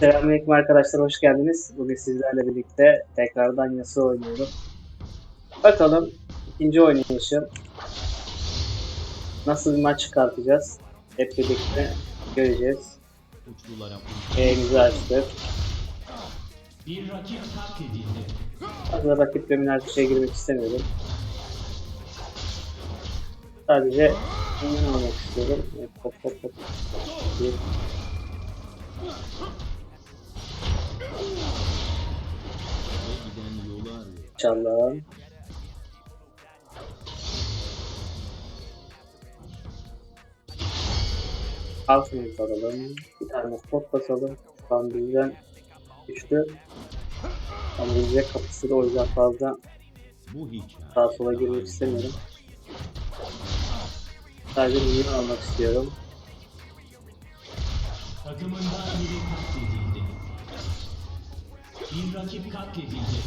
Selamünaleyküm arkadaşlar, hoş geldiniz. Bugün sizlerle birlikte tekrardan Yasuo oynuyorum. Bakalım ikinci oynayışım. Nasıl bir maç çıkartacağız? Hep birlikte göreceğiz. Uç. Eğimizi açtık. Bir rakip katledildi. Fazla rakip dominant bir şeye girmek istemiyorum. Sadece bundan almak istiyorum. Hop hop hop. Bir. Giden yolu arıyor. Altını alalım. Bir tane spot basalım. Güçlü. Ama bize kapısı da o yüzden fazla Bu hikaye. sağa sola girmek istemiyorum. Sadece minyon almak istiyorum. Takımından biri katledildi. Bir rakip katledildi.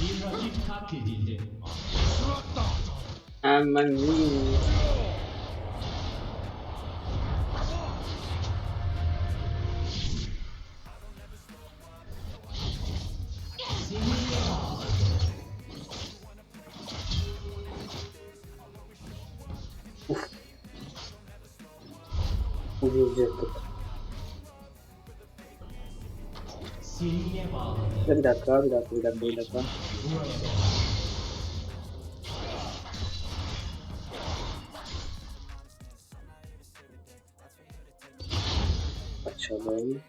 Bir rakip katledildi. Hemen Ucuz yaptık. Bir dakika, bir dakika, bir dakika, bir dakika. Açalım.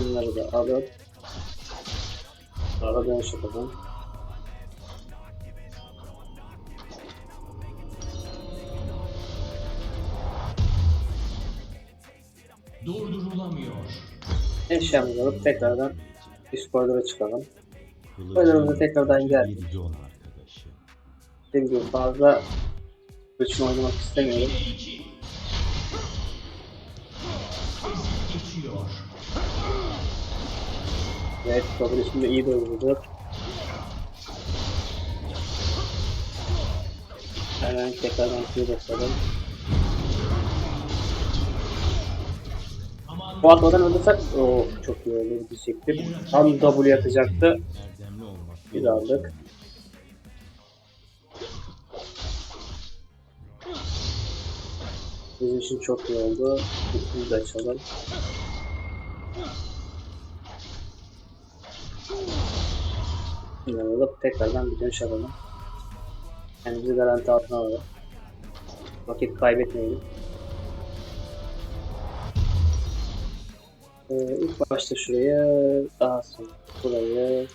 Bunları da alıp sonra dönüş yapalım. Durdurulamıyor. Eşyamızı alıp tekrardan üst koridora çıkalım. Koridorumuza tekrardan gel. Bir yol arkadaşı. Dediğim gibi fazla güçlü oynamak istemiyorum. Geçiyor. Evet, kabul üstünde iyi oynadı. Hemen tekrardan basalım. Aman Bu atmadan öldürsek Oo, çok iyi oldu diyecektim. Tam W atacaktı. Biz aldık. Bizim için çok iyi oldu. De açalım. Alıp tekrardan bir dönüş alalım. Kendimizi garanti altına alalım. Vakit kaybetmeyelim. Ee, ilk başta şuraya, daha sonra buraya,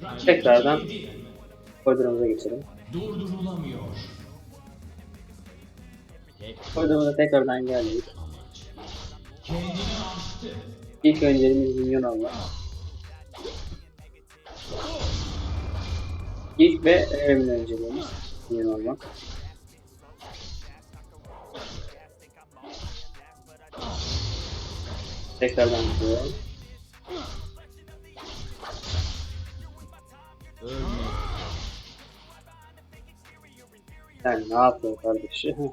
karşı. tekrardan koridorumuza geçelim. Durdurulamıyor. Koridorumuza tekrardan geldik. Kendini aştı. İlk önceliğimiz milyon almak. İlk ve en önceliğimiz milyon almak. Tekrardan gidiyorum. Sen ne yapıyorsun kardeşim?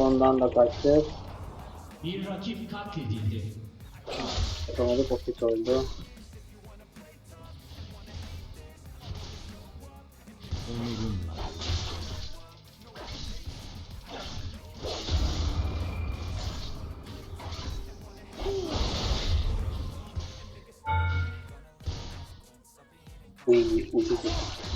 Ondan da kaçtık. Bir rakip katledildi. Yapamadık o kötü oldu. Uy, ucuz. Ölecek.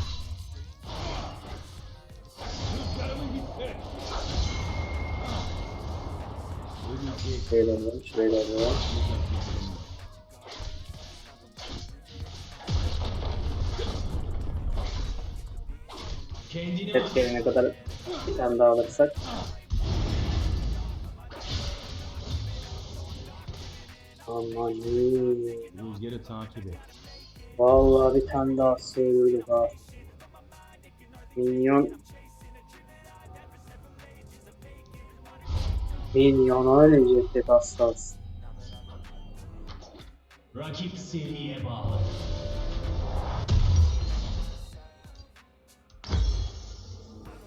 Beyler varmış, beyler var. Hep gelene kadar bir tane daha alırsak. Aman Rüzgarı takip et. Vallahi bir tane daha sığdırdık ha. Minyon Minyona ölecektik hassas. Rakip seriye bağladı.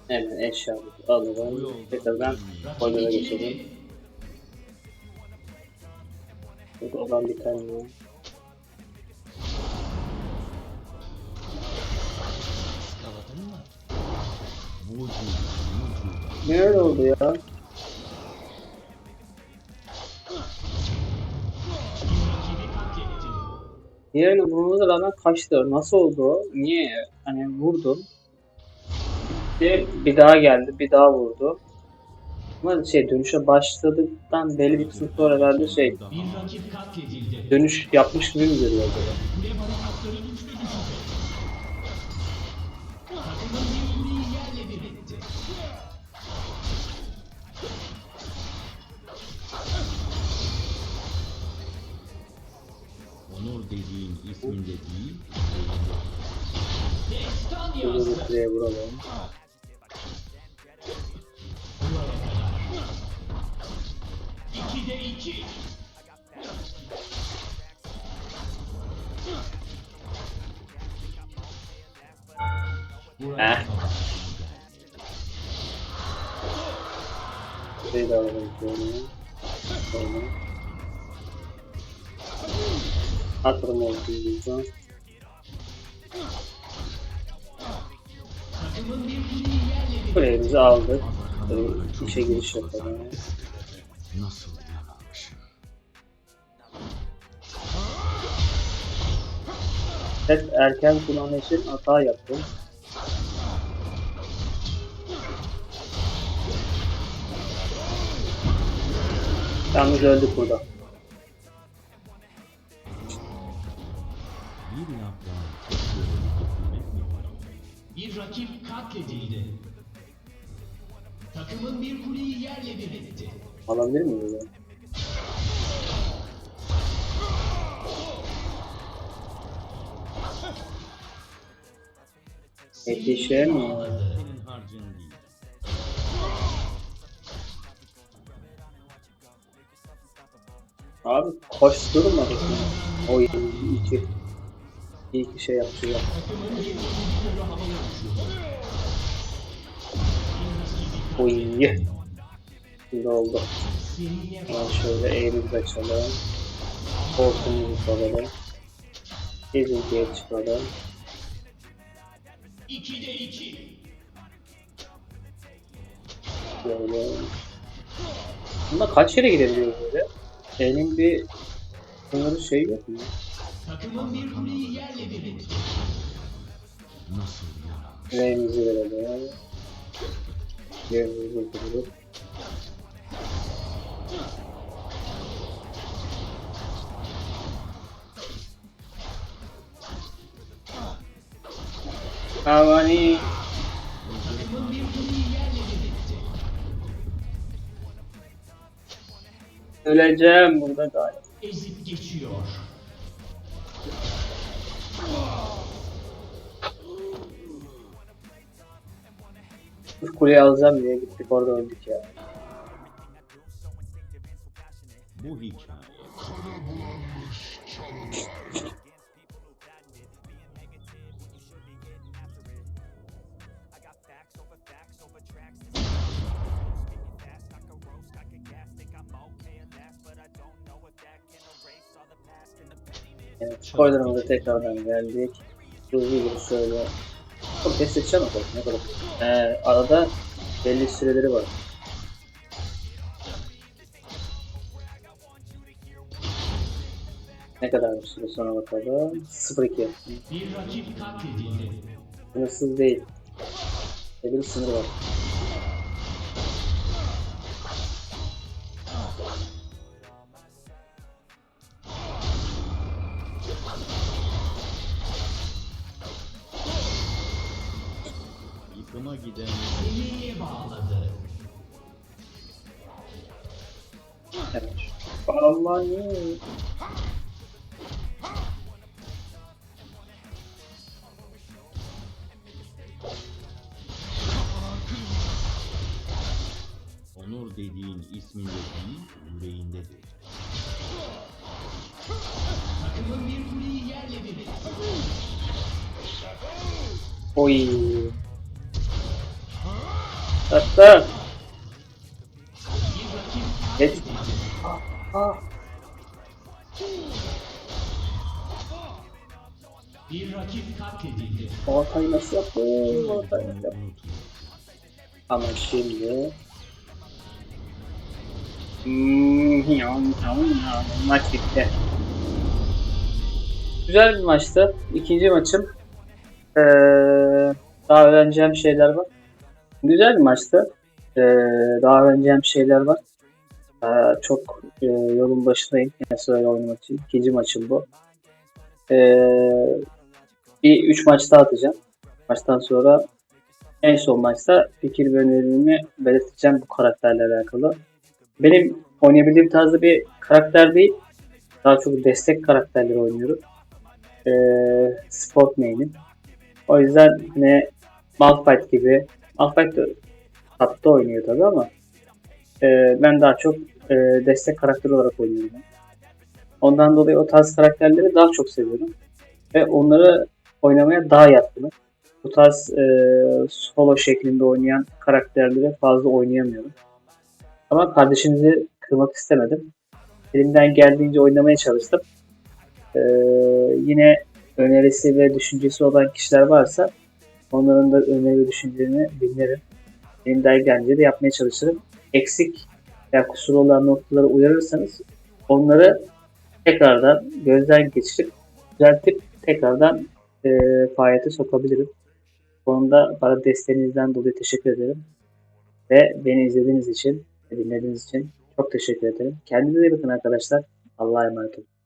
Hemen eşyamızı alalım. Tekrardan oyuna geçelim. Burada olan bir tane var. Iskaladın mı? Vücudu, vücudu. Ne öyle oldu ya? Diğerini vurmamıza rağmen kaçtı. Nasıl oldu? Niye? Hani vurdum. Bir, bir daha geldi. Bir daha vurdu. Ama şey dönüşe başladıktan belli bir kısım sonra herhalde şey dönüş yapmış gibi mi görüyor acaba? İsminde değil, kuleye vuralım. Heh. Kuleyi de alalım şöyle. Sonra. Kuleyi yerle bir Kuleyimizi aldık. İşe giriş yapalım. Nasıl yanılmışım? Evet erken kullanma için hata yaptım. Yalnız öldük burada. Bir tek görevi getirmek mi var? Bir rakip katledildi. Takımın bir kuleyi yerle bir etti. Alabilir miyim. Senin harcın değil. Abi koşturmadık mı? O iki. İyi ki şey yaptı ya. Takımın bir kuleyi havaya uçurdu. O iyi. Şimdi oldu. Hemen şöyle eğilip açalım. Koltuğumuzu salalım. Gezintiye çıkalım. 2'de 2. Böyle. Bunda kaç kere gidebiliyor böyle? Benim bir sınırı şey yok mu? Takımın bir kuleyi yerle bir etti. Nasıl yanılmış? Neyimizi verelim. Yerimizi durdurup. Havani. Öleceğim burada galiba. Ezip geçiyor. Sırf kuleyi alacağım diye gittik orada öldük ya. Bu hikaye Evet, spoiler'ımıza tekrardan geldik. Hızlı gibi şöyle. Çok test edeceğim bakalım ne kadar. Ee, arada belli süreleri var. Ne kadar bir süre sonra bakalım. 0-2. bir rakip katledildi. Sınırsız değil. Belli bir sınır var. Ona giden. Deliğe bağladı. Evet. Onur dediğin isminde değil, yüreğindedir. Takımın bir kuleyi yerle bir. Oy. Hatta Geç. katledildi. Bir rakip katledildi. ortayı nasıl yaptı? Ortayı nasıl yaptı? Ama şimdi Hmm, maç bitti. Güzel bir maçtı. İkinci maçım. Ee, daha öğreneceğim şeyler var. Güzel bir maçtı. Ee, daha öğreneceğim şeyler var. Ee, çok e, yolun başındayım. Öyle oynamak için. İkinci maçım bu. Ee, bir üç maç daha atacağım. Maçtan sonra en son maçta fikir ve önerimi belirteceğim bu karakterle alakalı. Benim oynayabildiğim tarzda bir karakter değil. Daha çok destek karakterleri oynuyorum. Ee, sport main'im. O yüzden hani Malphite gibi Malphite hatta oynuyor tabi ama e, ben daha çok e, destek karakteri olarak oynuyorum. Ondan dolayı o tarz karakterleri daha çok seviyorum. Ve onları oynamaya daha yatkınım bu tarz e, solo şeklinde oynayan karakterleri fazla oynayamıyorum. Ama kardeşinizi kırmak istemedim. Elimden geldiğince oynamaya çalıştım. E, yine önerisi ve düşüncesi olan kişiler varsa onların da öneri ve düşüncelerini dinlerim. Elimden geldiğince de yapmaya çalışırım. Eksik veya kusur olan noktaları uyarırsanız onları tekrardan gözden geçirip düzeltip tekrardan e, faaliyete sokabilirim. Konuda bana desteğinizden dolayı teşekkür ederim. Ve beni izlediğiniz için, dinlediğiniz için çok teşekkür ederim. Kendinize iyi bakın arkadaşlar. Allah'a emanet olun.